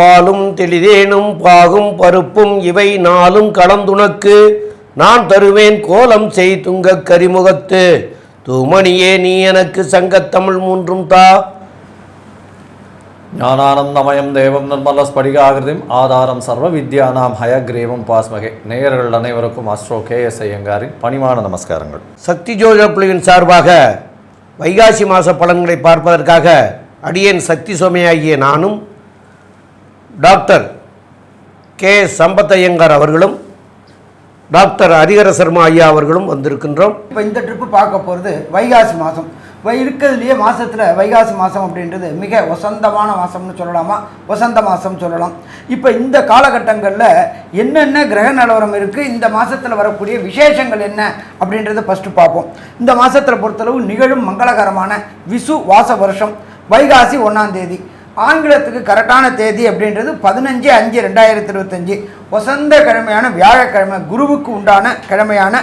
பாலும் தெளிதேனும் பாகும் பருப்பும் இவை நாளும் கலந்துனக்கு நான் தருவேன் கோலம் செய் துங்கக் கரிமுகத்து. தூமணியே நீ எனக்கு சங்கத்தமிழ் மூன்றும் தா. ஞானானந்தமயம் தேவம் நிர்மல ஸ்படிகாகிருதிம் ஆதாரம் சர்வ வித்யானாம் ஹயக்ரீவம் பாஸ்மகே. நேயர்கள் அனைவருக்கும் அஸ்ட்ரோ கே எஸ் ஐயங்காரின் பணிவான நமஸ்காரங்கள். சக்தி ஜோதிட பிள்ளையின் சார்பாக வைகாசி மாத பலன்களை பார்ப்பதற்காக அடியேன் சக்தி சோமையாகிய நானும் டாக்டர் கே. சம்பத்தையங்கார் அவர்களும் டாக்டர் அதிகர சர்மா ஐயா அவர்களும் வந்திருக்கின்றோம். இப்போ இந்த ட்ரிப்பு பார்க்க போகிறது வைகாசி மாதம் வை இருக்கிறதுலையே மாதத்தில் வைகாசி மாதம் அப்படின்றது மிக வசந்தமான மாதம்னு சொல்லலாமா? வசந்த மாதம் சொல்லலாம். இப்போ இந்த காலகட்டங்களில் என்னென்ன கிரக நிலவரம் இருக்குது இந்த மாதத்தில் வரக்கூடிய விசேஷங்கள் என்ன? அப்படின்றத ஃபஸ்ட்டு பார்ப்போம். இந்த மாதத்தில் பொறுத்தளவு நிகழும் மங்களகரமான விசு வாச வருஷம் வைகாசி ஒன்றாம் தேதி. ஆங்கிலத்துக்கு கரெக்டான தேதி அப்படின்றது பதினஞ்சு அஞ்சு ரெண்டாயிரத்தி இருபத்தஞ்சி. வசந்த கிழமையான வியாழக்கிழமை குருவுக்கு உண்டான கிழமையான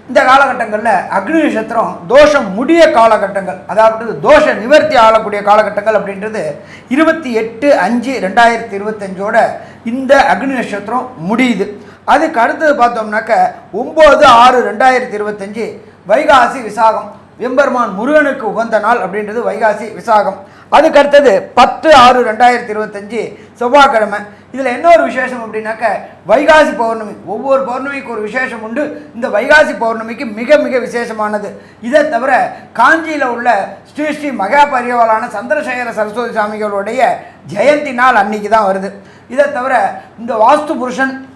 இந்த காலகட்டங்களில் அக்னி நட்சத்திரம் தோஷம் முடிய காலகட்டங்கள் அதாவது தோஷ நிவர்த்தி ஆளக்கூடிய காலகட்டங்கள் அப்படின்றது இருபத்தி எட்டு அஞ்சு ரெண்டாயிரத்தி இருபத்தஞ்சோட இந்த அக்னி நட்சத்திரம் முடியுது. அதுக்கு அடுத்தது பார்த்தோம்னாக்க ஒம்பது ஆறு ரெண்டாயிரத்தி இருபத்தஞ்சு வைகாசி விசாகம். எம்பெருமான் முருகனுக்கு உகந்த நாள் அப்படின்றது வைகாசி விசாகம். அதுக்கு அடுத்தது பத்து ஆறு ரெண்டாயிரத்தி இருபத்தஞ்சி செவ்வாய்க்கிழமை. இதில் என்ன ஒரு விசேஷம் அப்படின்னாக்க வைகாசி பௌர்ணமி. ஒவ்வொரு பௌர்ணமிக்கு ஒரு விசேஷம் உண்டு. இந்த வைகாசி பௌர்ணமிக்கு மிக மிக விசேஷமானது. இதை தவிர காஞ்சியில் உள்ள ஸ்ரீ ஸ்ரீ மகா பரிவாளான சந்திரசேகர சரஸ்வதி சாமிகளுடைய ஜெயந்தி நாள் அன்னைக்கு தான் வருது. இதை தவிர இந்த வாஸ்து புருஷன்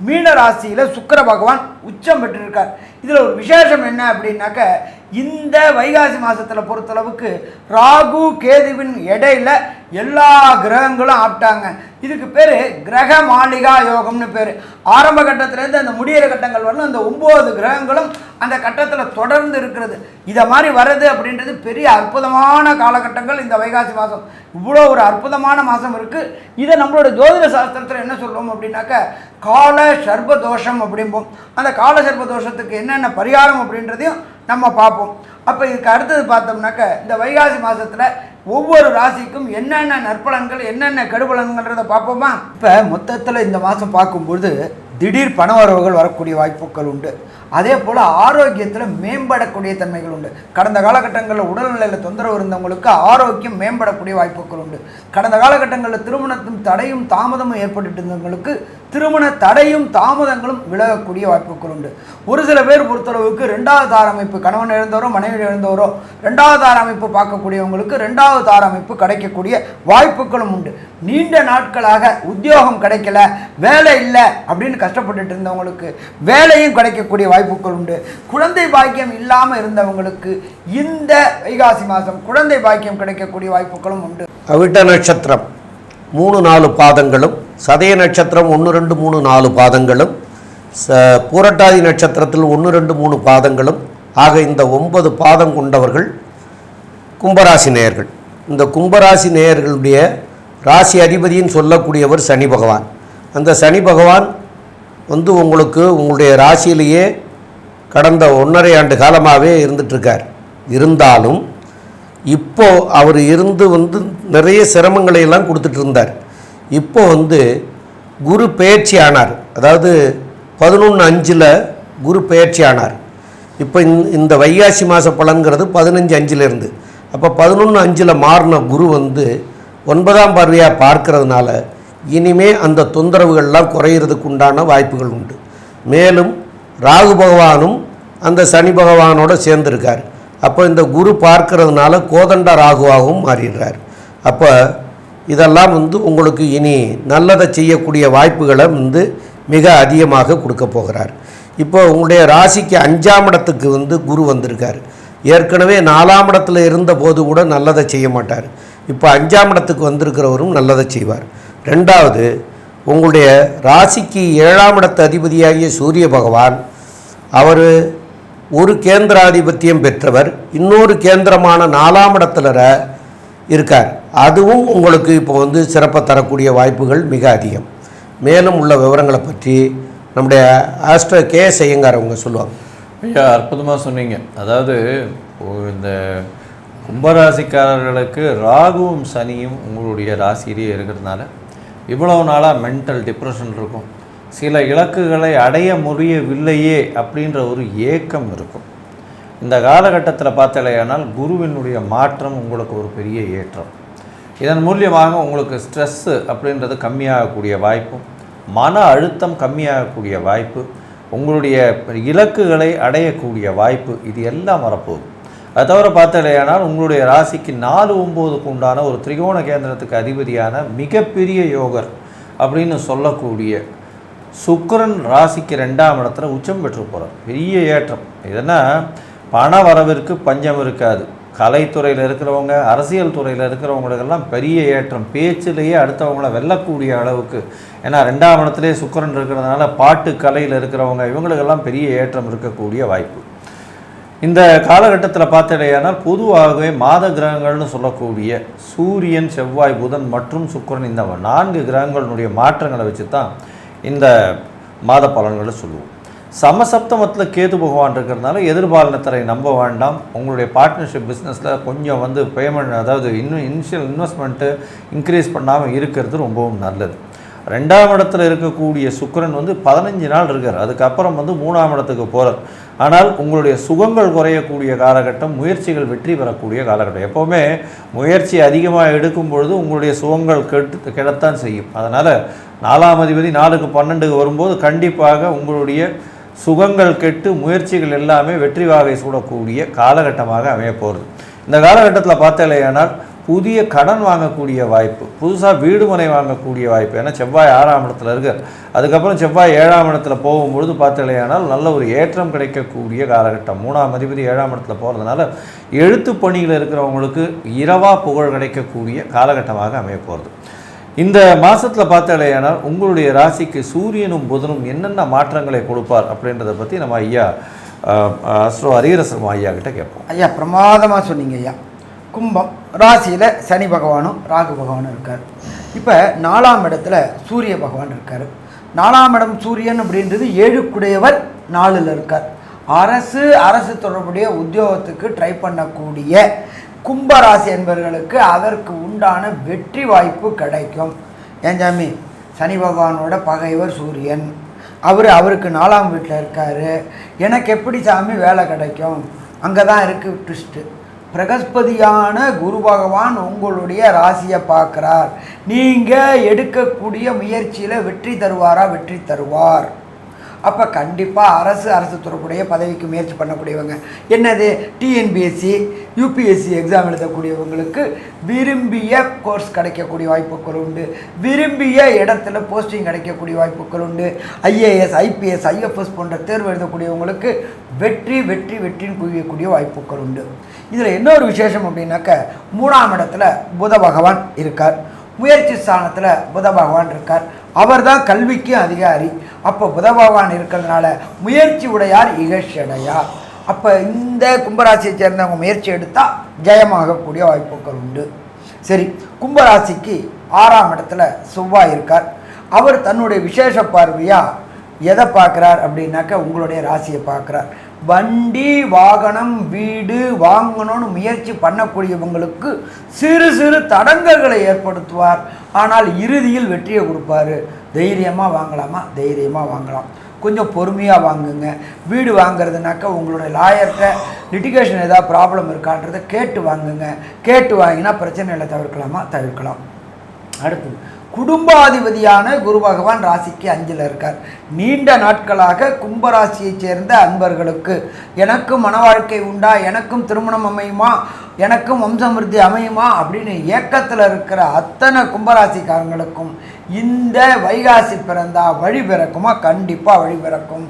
மீன ராசியில் சுக்கர பகவான் உச்சம் பெற்றிருக்கார். இதில் ஒரு விசேஷம் என்ன அப்படின்னாக்க இந்த வைகாசி மாதத்தில் பொறுத்தளவுக்கு ராகு கேதுவின் இடையில எல்லா கிரகங்களும் ஆப்டாங்க. இதுக்கு பேர் கிரக மாளிகா யோகம்னு பேர். ஆரம்ப கட்டத்திலேருந்து அந்த முடியிற கட்டங்கள் வரலும் அந்த ஒம்பது கிரகங்களும் அந்த கட்டத்தில் தொடர்ந்து இருக்கிறது. இதை மாதிரி வர்றது அப்படின்றது பெரிய அற்புதமான காலகட்டங்கள் இந்த வைகாசி மாதம் இவ்வளோ ஒரு அற்புதமான மாதம் இருக்குது இதை நம்மளோட ஜோதிட சாஸ்திரத்தில் என்ன சொல்லுவோம் அப்படின்னாக்க கால சர்ப தோஷம் அப்படிம்போம். அந்த கால சர்ப தோஷத்துக்கு என்னென்ன பரிகாரம் அப்படின்றதையும் நம்ம பார்ப்போம். அப்போ இதுக்கு அடுத்தது பார்த்தோம்னாக்க இந்த வைகாசி மாதத்தில் ஒவ்வொரு ராசிக்கும் என்னென்ன நற்பலன்கள் என்னென்ன கெடுபலன்கள்ன்றதை பார்ப்போமா? இப்போ மொத்தத்தில் இந்த மாதம் பார்க்கும்பொழுது திடீர் பண வரவுகள் வரக்கூடிய வாய்ப்புகள் உண்டு. அதே போல் ஆரோக்கியத்தில் மேம்படக்கூடிய தன்மைகள் உண்டு. கடந்த காலகட்டங்களில் உடல்நிலையில் தொந்தரவு இருந்தவங்களுக்கு ஆரோக்கியம் மேம்படக்கூடிய வாய்ப்புகள் உண்டு. கடந்த காலகட்டங்களில் திருமணத்தும் தடையும் தாமதமும் ஏற்பட்டு இருந்தவங்களுக்கு திருமண தடையும் தாமதங்களும் விலகக்கூடிய வாய்ப்புகள் உண்டு. ஒரு சில பேர் பொறுத்தளவுக்கு ரெண்டாவது தார அமைப்பு கணவன் இழந்தவரோ மனைவி இழந்தவரோ ரெண்டாவது தார அமைப்பு பார்க்கக்கூடியவங்களுக்கு ரெண்டாவது தார அமைப்பு கிடைக்கக்கூடிய வாய்ப்புகளும் உண்டு. நீண்ட நாட்களாக உத்தியோகம் கிடைக்கல வேலை இல்லை அப்படின்னு கஷ்டப்பட்டுட்டு இருந்தவங்களுக்கு வேலையும் கிடைக்கக்கூடிய வாய்ப்புகள் உண்டு. குழந்தை பாக்கியம் இல்லாமல் இருந்தவங்களுக்கு இந்த வைகாசி மாதம் குழந்தை பாக்கியம் கிடைக்கக்கூடிய வாய்ப்புகளும் உண்டு. அவிட்ட நட்சத்திரம் மூணு நாலு பாதங்களும் சதய நட்சத்திரம் ஒன்று ரெண்டு மூணு நாலு பாதங்களும் ச பூரட்டாதி நட்சத்திரத்தில் ஒன்று ரெண்டு மூணு பாதங்களும் ஆக இந்த ஒன்பது பாதம் கொண்டவர்கள் கும்பராசி நேயர்கள். இந்த கும்பராசி நேயர்களுடைய ராசி அதிபதின்னு சொல்லக்கூடியவர் சனி பகவான். அந்த சனி பகவான் வந்து உங்களுக்கு உங்களுடைய ராசியிலேயே கடந்த ஒன்றரை ஆண்டு காலமாகவே இருந்துட்டுருக்கார். இருந்தாலும் இப்போது அவர் இருந்து வந்து நிறைய சிரமங்களை எல்லாம் கொடுத்துட்டு இருந்தார் இப்போ வந்து குரு பெயர்ச்சி ஆனார். அதாவது பதினொன்று அஞ்சில் குரு பெயர்ச்சி ஆனார். இப்போ இந்த- இந்த வைகாசி மாத பலன்கிறது பதினஞ்சு அஞ்சிலிருந்து. அப்போ பதினொன்று அஞ்சில் மாறின குரு வந்து ஒன்பதாம் பார்வையாக பார்க்கறதுனால இனிமே அந்த தொந்தரவுகள்லாம் குறையிறதுக்கு உண்டான வாய்ப்புகள் உண்டு. மேலும் ராகு பகவானும் அந்த சனி பகவானோட சேர்ந்துருக்கார். அப்போ இந்த குரு பார்க்கறதுனால கோதண்ட ராகுவாகவும் மாறிடுறார். அப்போ இதெல்லாம் வந்து உங்களுக்கு இனி நல்லதை செய்யக்கூடிய வாய்ப்புகளை வந்து மிக அதிகமாக கொடுக்க போகிறார். இப்போ உங்களுடைய ராசிக்கு அஞ்சாம் இடத்துக்கு வந்து குரு வந்திருக்கார். ஏற்கனவே நாலாம் இடத்துல இருந்த போது கூட நல்லதை செய்ய மாட்டார். இப்போ அஞ்சாம் இடத்துக்கு வந்திருக்கிறவரும் நல்லதை செய்வார். ரெண்டாவது உங்களுடைய ராசிக்கு ஏழாம் இடத்து அதிபதியாகிய சூரிய பகவான் அவர் ஒரு கேந்திராதிபத்தியம் பெற்றவர் இன்னொரு கேந்திரமான நாலாம் இடத்துல இருக்கார். அதுவும் உங்களுக்கு இப்போ வந்து சிறப்பை தரக்கூடிய வாய்ப்புகள் மிக அதிகம். மேலும் உள்ள விவரங்களை பற்றி நம்முடைய ஆஸ்ட்ரோ கே செய்யங்கார் அவங்க சொல்லுவாங்க. ஐயா அற்புதமாக சொன்னீங்க. அதாவது இந்த கும்பராசிக்காரர்களுக்கு ராகுவும் சனியும் உங்களுடைய ராசியிலேயே இருக்கிறதுனால இவ்வளவு நாளாக மென்டல் டிப்ரெஷன் இருக்கும். சில இலக்குகளை அடைய முடியவில்லையே அப்படின்ற ஒரு ஏக்கம் இருக்கும். இந்த காலகட்டத்தில் பார்த்தலையானால் குருவினுடைய மாற்றம் உங்களுக்கு ஒரு பெரிய ஏற்றம். இதன் மூலியமாக உங்களுக்கு ஸ்ட்ரெஸ்ஸு அப்படின்றது கம்மியாகக்கூடிய வாய்ப்பும் மன அழுத்தம் கம்மியாகக்கூடிய வாய்ப்பு உங்களுடைய இலக்குகளை அடையக்கூடிய வாய்ப்பு இது எல்லாம் வரப்போகுது. அது தவிர பார்த்தலையானால் உங்களுடைய ராசிக்கு நாலு ஒம்போதுக்கு உண்டான ஒரு திரிகோண கேந்திரத்துக்கு அதிபதியான மிகப்பெரிய யோகர் அப்படின்னு சொல்லக்கூடிய சுக்கரன் ராசிக்கு ரெண்டாம் இடத்துல உச்சம் பெற்று போகிறார் பெரிய ஏற்றம். எதுனா பண வரவிற்கு பஞ்சம் இருக்காது. கலைத்துறையில் இருக்கிறவங்க அரசியல் துறையில் இருக்கிறவங்களுக்கெல்லாம் பெரிய ஏற்றம். பேச்சிலேயே அடுத்தவங்கள வெல்லக்கூடிய அளவுக்கு. ஏன்னா ரெண்டாம் இடத்துலேயே சுக்கிரன் இருக்கிறதுனால பாட்டு கலையில் இருக்கிறவங்க இவங்களுக்கெல்லாம் பெரிய ஏற்றம் இருக்கக்கூடிய வாய்ப்பு. இந்த காலகட்டத்தில் பார்த்தடையானால் பொதுவாகவே மாத கிரகங்கள்னு சொல்லக்கூடிய சூரியன் செவ்வாய் புதன் மற்றும் சுக்கிரன் இந்த நான்கு கிரகங்களுடைய மாற்றங்களை வச்சு தான் இந்த மாத பலன்களை சொல்லுவோம். சமசப்தமத்தில் கேது பகவான் இருக்கிறதுனால எதிர்பாலனத்தரை நம்ப வேண்டாம். உங்களுடைய பார்ட்னர்ஷிப் பிஸ்னஸில் கொஞ்சம் வந்து பேமெண்ட் அதாவது இன்னும் இனிஷியல் இன்வெஸ்ட்மெண்ட்டு இன்க்ரீஸ் பண்ணாமல் இருக்கிறது ரொம்பவும் நல்லது. ரெண்டாம் இடத்துல இருக்கக்கூடிய சுக்கரன் வந்து பதினஞ்சு நாள் இருக்கார். அதுக்கப்புறம் வந்து மூணாம் இடத்துக்கு போகிறார் ஆனால் உங்களுடைய சுகங்கள் குறையக்கூடிய காலகட்டம் முயற்சிகள் வெற்றி பெறக்கூடிய காலகட்டம். எப்போவுமே முயற்சி அதிகமாக எடுக்கும் பொழுது உங்களுடைய சுகங்கள் கெட்டு கெடத்தான் செய்யும். அதனால் நாலாம் அதிபதி நாலுக்கு பன்னெண்டுக்கு வரும்போது கண்டிப்பாக உங்களுடைய சுகங்கள் கெட்டு முயற்சிகள் எல்லாமே வெற்றி வாகை சூடக்கூடிய காலகட்டமாக அமையப்போகிறது இந்த காலகட்டத்தில் பார்த்தலையானால் புதிய கடன் வாங்கக்கூடிய வாய்ப்பு புதுசாக வீடு மனை வாங்கக்கூடிய வாய்ப்பு. ஏன்னா செவ்வாய் ஆறாம் இடத்துல இருக்கார். அதுக்கப்புறம் செவ்வாய் ஏழாம் இடத்துல போகும்பொழுது பார்த்தலையானால் நல்ல ஒரு ஏற்றம் கிடைக்கக்கூடிய காலகட்டம். மூணாம் அதிபதி ஏழாம் இடத்துல போகிறதுனால எழுத்து பணியில் இருக்கிறவங்களுக்கு இரவா புகழ் கிடைக்கக்கூடிய காலகட்டமாக அமைய போகிறது இந்த மாதத்தில் பார்த்தலையானால் உங்களுடைய ராசிக்கு சூரியனும் புதனும் என்னென்ன மாற்றங்களை கொடுப்பார் அப்படின்றத பற்றி நம்ம ஐயா அஸ்ரோ அஸ்ட்ரோ ஐயா கிட்ட கேட்போம். ஐயா பிரமாதமாக சொன்னீங்க ஐயா. கும்பம் ராசியில் சனி பகவானும் ராகு பகவானும் இருக்கார். இப்போ நாலாம் இடத்துல சூரிய பகவான் இருக்கார். நாலாம் இடம் சூரியன் அப்படின்றது ஏழுக்குடையவர் நாலில் இருக்கார். அரசு அரசு தொடர்புடைய உத்தியோகத்துக்கு ட்ரை பண்ணக்கூடிய கும்பராசி என்பவர்களுக்கு அதற்கு உண்டான வெற்றி வாய்ப்பு கிடைக்கும். ஏன் ஜாமி சனி பகவானோட பகைவர் சூரியன். அவர் அவருக்கு நாலாம் வீட்டில் இருக்கார். எனக்கு எப்படி சாமி வேலை கிடைக்கும்? அங்கே தான் இருக்குது ட்விஸ்ட்டு பிரகஸ்பதியான குரு பகவான் உங்களுடைய ராசியை பார்க்குறார். நீங்கள் எடுக்கக்கூடிய முயற்சியில் வெற்றி தருவாரா? வெற்றி தருவார். அப்போ கண்டிப்பாக அரசு அரசு தொடர்புடைய பதவிக்கு முயற்சி பண்ணக்கூடியவங்க. என்னது? டிஎன்பிஎஸ்சி யூபிஎஸ்சி எக்ஸாம் எழுதக்கூடியவங்களுக்கு விரும்பிய கோர்ஸ் கிடைக்கக்கூடிய வாய்ப்புகள் உண்டு. விரும்பிய இடத்துல போஸ்டிங் கிடைக்கக்கூடிய வாய்ப்புகள் உண்டு. ஐஏஎஸ் ஐபிஎஸ் ஐஎஃப்எஸ் போன்ற தேர்வு எழுதக்கூடியவங்களுக்கு வெற்றி வெற்றி வெற்றின்னு குவியக்கூடிய வாய்ப்புகள் உண்டு. இதில் இன்னொரு விசேஷம் அப்படின்னாக்க மூணாம் இடத்துல புத பகவான் இருக்கார். முயற்சி ஸ்தானத்தில் புத பகவான் இருக்கார். அவர் தான் கல்விக்கு அதிகாரி. அப்போ புத பகவான் இருக்கிறதுனால முயற்சி உடையார் இகழ்ச்சியடையார் அப்போ இந்த கும்பராசியை சேர்ந்தவங்க முயற்சி எடுத்தால் ஜெயமாகக்கூடிய வாய்ப்புகள் உண்டு. சரி கும்பராசிக்கு ஆறாம் இடத்துல செவ்வாய் இருக்கார். அவர் தன்னுடைய விசேஷ பார்வையாக எதை பார்க்குறார் அப்படின்னாக்கா உங்களுடைய ராசியை பார்க்குறார். வண்டி வாகனம் வீடு வாங்கணும்னு முயற்சி பண்ணக்கூடியவங்களுக்கு சிறு சிறு தடங்கல்களை ஏற்படுத்துவார். ஆனால் இறுதியில் வெற்றியை கொடுப்பார். தைரியமாக வாங்கலாமா? தைரியமாக வாங்கலாம். கொஞ்சம் பொறுமையாக வாங்குங்க. வீடு வாங்குறதுனாக்கா உங்களுடைய லாயர்கிட்ட லிட்டிகேஷன் ஏதாவது ப்ராப்ளம் இருக்கான்றதை கேட்டு வாங்குங்க. கேட்டு வாங்கினா பிரச்சனைகளை தவிர்க்கலாமா? தவிர்க்கலாம். அடுத்தது குடும்பாதிபதியான குரு பகவான் ராசிக்கு அஞ்சில் இருக்கார். நீண்ட நாட்களாக கும்பராசியைச் சேர்ந்த அன்பர்களுக்கு எனக்கும் மன வாழ்க்கை உண்டா? எனக்கும் திருமணம் அமையுமா? எனக்கும் வம்சமிருத்தி அமையுமா? அப்படின்னு ஏக்கத்தில் இருக்கிற அத்தனை கும்பராசிக்காரங்களுக்கும் இந்த வைகாசி பிறந்தா வழி பிறக்குமா? கண்டிப்பாக வழி பிறக்கும்.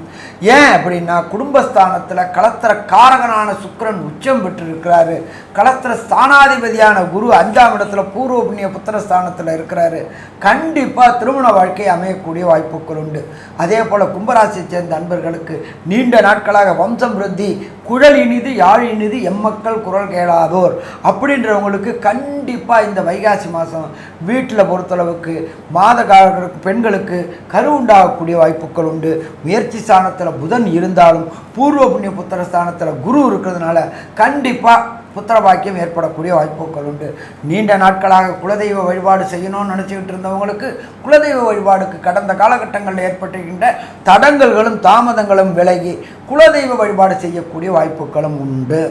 ஏன் அப்படின்னா குடும்பஸ்தானத்தில் களத்திர காரகனான சுக்கிரன் உச்சம் பெற்றிருக்கிறாரு. களத்திர ஸ்தானாதிபதியான குரு அஞ்சாம் இடத்துல பூர்வ புண்ணிய புத்திரஸ்தானத்தில் இருக்கிறாரு. கண்டிப்பாக திருமண வாழ்க்கை அமையக்கூடிய வாய்ப்புகள் உண்டு. அதே போல் கும்பராசியை சேர்ந்த அன்பர்களுக்கு நீண்ட நாட்களாக வம்சம் விருத்தி குழல் இனிது யாழ் இனிது எம்மக்கள் குரல் கேளாதோர் அப்படின்றவங்களுக்கு கண்டிப்பாக இந்த வைகாசி மாதம் வீட்டில் பொறுத்தளவுக்கு மா மாதக்காரர்களுக்கு பெண்களுக்கு கரு உண்டாகக்கூடிய வாய்ப்புகள் உண்டு. முயற்சி ஸ்தானத்தில் புதன் இருந்தாலும் பூர்வ புண்ணிய புத்திர ஸ்தானத்தில் குரு இருக்கிறதுனால கண்டிப்பாக புத்திர பாக்கியம் ஏற்படக்கூடிய வாய்ப்புகள் உண்டு. நீண்ட நாட்களாக குலதெய்வ வழிபாடு செய்யணும்னு நினச்சிக்கிட்டு இருந்தவங்களுக்கு குலதெய்வ வழிபாடுக்கு கடந்த காலகட்டங்களில் ஏற்பட்டிருக்கின்ற தடங்கல்களும் தாமதங்களும் விலகி குலதெய்வ வழிபாடு செய்யக்கூடிய வாய்ப்புகளும் உண்டு.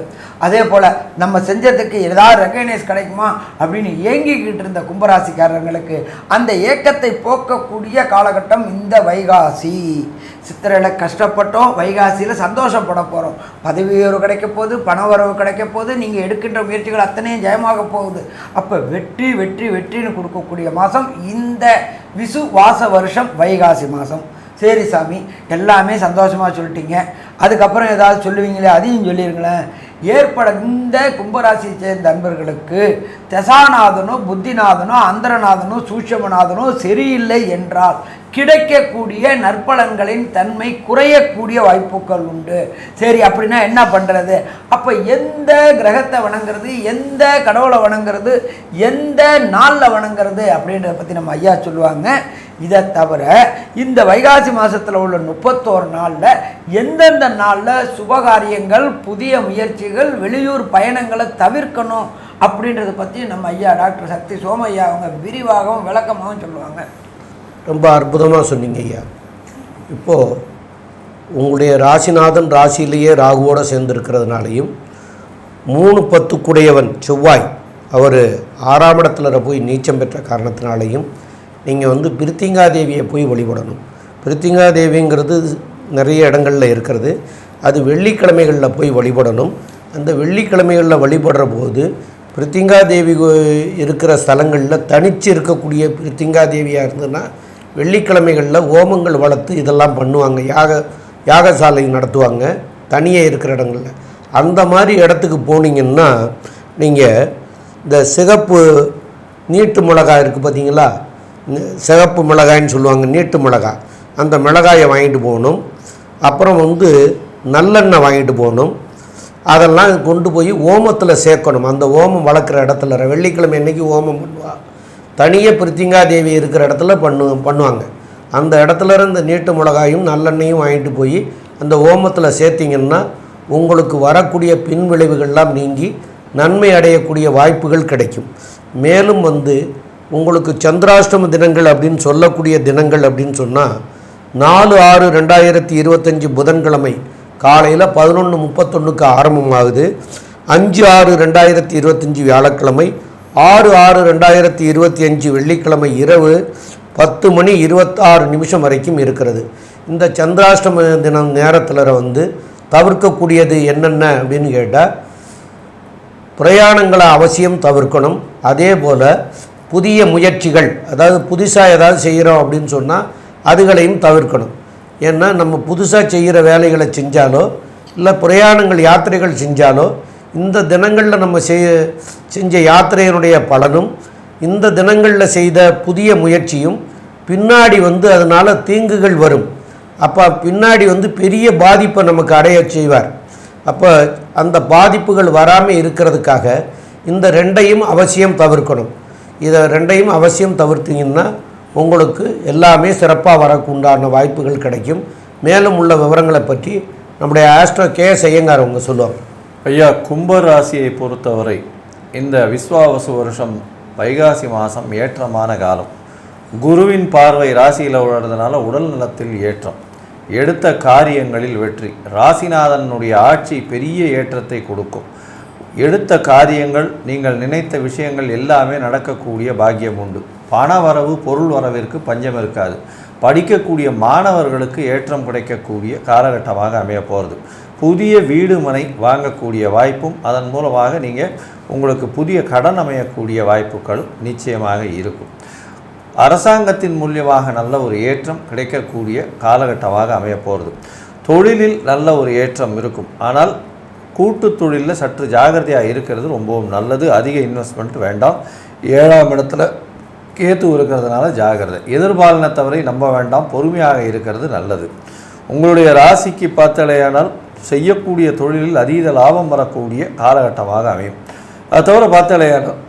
அதே போல் நம்ம செஞ்சதுக்கு ஏதாவது ரெகனைஸ் கிடைக்குமா அப்படின்னு ஏங்கிக்கிட்டு இருந்த கும்பராசிக்காரங்களுக்கு அந்த ஏக்கத்தை போக்கக்கூடிய காலகட்டம் இந்த வைகாசி. சித்திரையில் கஷ்டப்பட்டோம் வைகாசியில் சந்தோஷப்பட போகிறோம் பதவி உயர்வு கிடைக்க போகுது பண வரவு கிடைக்க போகுது நீங்கள் எடுக்கின்ற முயற்சிகள் அத்தனையும் ஜெயமாக போகுது. அப்போ வெற்றி வெற்றி வெற்றின்னு கொடுக்கக்கூடிய மாதம் இந்த விசு வாச வருஷம் வைகாசி மாதம் சரி சாமி எல்லாமே சந்தோஷமாக சொல்லிட்டீங்க. அதுக்கப்புறம் ஏதாவது சொல்லுவீங்களே அதையும் சொல்லிருங்களேன். ஏற்பட இந்த கும்பராசியை சேர்ந்த நண்பர்களுக்கு தசாநாதனோ புத்திநாதனோ அந்தரநாதனோ சூட்சமநாதனோ சரியில்லை என்றால் கிடைக்கக்கூடிய நற்பலன்களின் தன்மை குறையக்கூடிய வாய்ப்புகள் உண்டு. சரி அப்படின்னா என்ன பண்ணுறது அப்போ எந்த கிரகத்தை வணங்குறது? எந்த கடவுளை வணங்குறது? எந்த நாளில் வணங்குறது? அப்படின்றத பற்றி நம்ம ஐயா சொல்லுவாங்க. இதை தவிர இந்த வைகாசி மாதத்தில் உள்ள முப்பத்தோரு நாளில் எந்தெந்த நாளில் சுபகாரியங்கள் புதிய முயற்சிகள் வெளியூர் பயணங்களை தவிர்க்கணும் அப்படின்றத பற்றி நம்ம ஐயா டாக்டர் சக்தி சோமையா அவங்க விரிவாகவும் விளக்கமாகவும் சொல்லுவாங்க. ரொம்ப அற்புதமாக சொன்னீங்க ஐயா. இப்போது உங்களுடைய ராசிநாதன் ராசியிலேயே ராகுவோடு சேர்ந்துருக்கிறதுனாலையும் மூணு பத்துக்குடையவன் செவ்வாய் அவர் ஆறாம் இடத்துல போய் நீச்சம் பெற்ற காரணத்தினாலையும் நீங்கள் வந்து பிரித்திங்காதேவியை போய் வழிபடணும். பிரித்திங்காதேவிங்கிறது நிறைய இடங்களில் இருக்கிறது. அது வெள்ளிக்கிழமைகளில் போய் வழிபடணும். அந்த வெள்ளிக்கிழமைகளில் வழிபடுற போது பிரித்திங்காதேவி இருக்கிற ஸ்தலங்களில் தனித்து இருக்கக்கூடிய பிரித்திங்காதேவியாக இருந்ததுன்னா வெள்ளிக்கிழமைகளில் ஓமங்கள் வளர்த்து இதெல்லாம் பண்ணுவாங்க. யாக யாகசாலை நடத்துவாங்க. தனியே இருக்கிற இடங்களில். அந்த மாதிரி இடத்துக்கு போனீங்கன்னா நீங்கள் இந்த சிகப்பு நீட்டு மிளகாய் இருக்குது பார்த்தீங்களா சிகப்பு மிளகாய்ன்னு சொல்லுவாங்க நீட்டு மிளகாய். அந்த மிளகாயை வாங்கிட்டு போகணும். அப்புறம் வந்து நல்லெண்ணெய் வாங்கிட்டு போகணும். அதெல்லாம் கொண்டு போய் ஓமத்தில் சேர்க்கணும். அந்த ஓமம் வளர்க்குற இடத்துல. வெள்ளிக்கிழமை அன்றைக்கி ஓமம் பண்ணுவாள் தனியே பிரித்திங்காதேவி இருக்கிற இடத்துல பண்ணு பண்ணுவாங்க. அந்த இடத்துல இருந்து நீட்டு மிளகாயும் நல்லெண்ணெயும் வாங்கிட்டு போய் அந்த ஓமத்தில் சேர்த்திங்கன்னா உங்களுக்கு வரக்கூடிய பின்விளைவுகள்லாம் நீங்கி நன்மை அடையக்கூடிய வாய்ப்புகள் கிடைக்கும். மேலும் வந்து உங்களுக்கு சந்திராஷ்டம தினங்கள் அப்படின்னு சொல்லக்கூடிய தினங்கள் அப்படின்னு சொன்னால் நாலு ஆறு ரெண்டாயிரத்தி இருபத்தஞ்சி புதன்கிழமை காலையில் பதினொன்று முப்பத்தொன்றுக்கு ஆரம்பமாகுது. அஞ்சு ஆறு ரெண்டாயிரத்தி இருபத்தஞ்சி வியாழக்கிழமை ஆறு ஆறு ரெண்டாயிரத்தி இருபத்தி அஞ்சு வெள்ளிக்கிழமை இரவு பத்து மணி இருபத்தாறு நிமிஷம் வரைக்கும் இருக்கிறது. இந்த சந்திராஷ்டம தினம் நேரத்தில் வந்து தவிர்க்கக்கூடியது என்னென்ன அப்படின்னு கேட்டால் பிரயாணங்களை அவசியம் தவிர்க்கணும். அதே போல் புதிய முயற்சிகள் அதாவது புதுசாக ஏதாவது செய்கிறோம் அப்படின்னு சொன்னால் அதுகளையும் தவிர்க்கணும். ஏன்னா நம்ம புதுசாக செய்கிற வேலைகளை செஞ்சாலோ இல்லை பிரயாணங்கள் யாத்திரைகள் செஞ்சாலோ இந்த தினங்களில் நம்ம செய் செஞ்ச யாத்திரையினுடைய பலனும் இந்த தினங்களில் செய்த புதிய முயற்சியும் பின்னாடி வந்து அதனால் தீங்குகள் வரும். அப்போ பின்னாடி வந்து பெரிய பாதிப்பை நமக்கு அடைய செய்வார். அப்போ அந்த பாதிப்புகள் வராமல் இருக்கிறதுக்காக இந்த ரெண்டையும் அவசியம் தவிர்க்கணும். இதை ரெண்டையும் அவசியம் தவிர்த்தீங்கன்னா உங்களுக்கு எல்லாமே சிறப்பாக வரக்கு உண்டான வாய்ப்புகள் கிடைக்கும். மேலும் உள்ள விவரங்களை பற்றி நம்முடைய ஆஸ்ட்ரோ கே எஸ் ஐயங்கார் அவங்க சொல்லுவாங்க. ஐயா கும்ப ராசியை பொறுத்தவரை இந்த விஸ்வாவசு வருஷம் வைகாசி மாதம் ஏற்றமான காலம். குருவின் பார்வை ராசியில் விழுறதுனால உடல் நலத்தில் ஏற்றம். எடுத்த காரியங்களில் வெற்றி. ராசிநாதனுடைய ஆட்சி பெரிய ஏற்றத்தை கொடுக்கும். எடுத்த காரியங்கள் நீங்கள் நினைத்த விஷயங்கள் எல்லாமே நடக்கக்கூடிய பாக்கியம் உண்டு. பண வரவு பொருள் வரவிற்கு பஞ்சம் இருக்காது. படிக்கக்கூடிய மாணவர்களுக்கு ஏற்றம் கிடைக்கக்கூடிய காலகட்டமாக அமைய போகிறது புதிய வீடு மனை வாங்கக்கூடிய வாய்ப்பும் அதன் மூலமாக நீங்கள் உங்களுக்கு புதிய கடன் அமையக்கூடிய வாய்ப்புகளும் நிச்சயமாக இருக்கும். அரசாங்கத்தின் மூலியமாக நல்ல ஒரு ஏற்றம் கிடைக்கக்கூடிய காலகட்டமாக அமையப்போகிறது தொழிலில் நல்ல ஒரு ஏற்றம் இருக்கும். ஆனால் கூட்டு தொழிலில் சற்று ஜாகிரதையாக இருக்கிறது ரொம்பவும் நல்லது. அதிக இன்வெஸ்ட்மெண்ட் வேண்டாம். ஏழாம் இடத்துல கேத்து இருக்கிறதுனால ஜாகிரதை. எதிர்பாலினத்தவரை நம்ப வேண்டாம். பொறுமையாக இருக்கிறது நல்லது. உங்களுடைய ராசிக்கு பார்த்தலையானால் செய்யக்கூடிய தொழிலில் அதீத லாபம் வரக்கூடிய காலகட்டமாக அமையும். அது தவிர பார்த்தலையானால்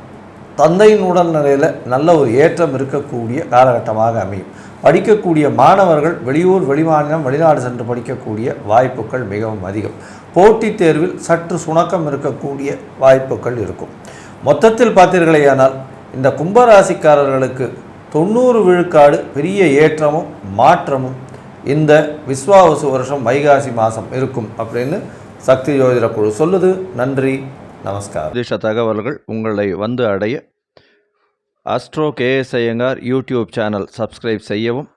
தந்தையின் உடல் நிலையில் நல்ல ஒரு ஏற்றம் இருக்கக்கூடிய காலகட்டமாக அமையும். படிக்கக்கூடிய மாணவர்கள் வெளியூர் வெளிமாநிலம் வெளிநாடு சென்று படிக்கக்கூடிய வாய்ப்புகள் மிகவும் அதிகம். போட்டித் தேர்வில் சற்று சுணக்கம் இருக்கக்கூடிய வாய்ப்புகள் இருக்கும். மொத்தத்தில் பார்த்தீர்களேயானால் இந்த கும்பராசிக்காரர்களுக்கு தொண்ணூறு விழுக்காடு பெரிய ஏற்றமும் மாற்றமும் இந்த விஸ்வாவசு வருஷம் வைகாசி மாதம் இருக்கும் அப்படின்னு சக்தி ஜோதிட குழு சொல்லுது. நன்றி நமஸ்காரம். அதிர்ஷ்ட தகவல்கள் உங்களை வந்து அடைய astro KS Iyengar YouTube channel subscribe செய்யவும்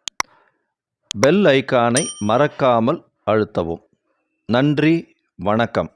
பெல் ஐக்கானை மறக்காமல் அழுத்தவும். நன்றி வணக்கம்.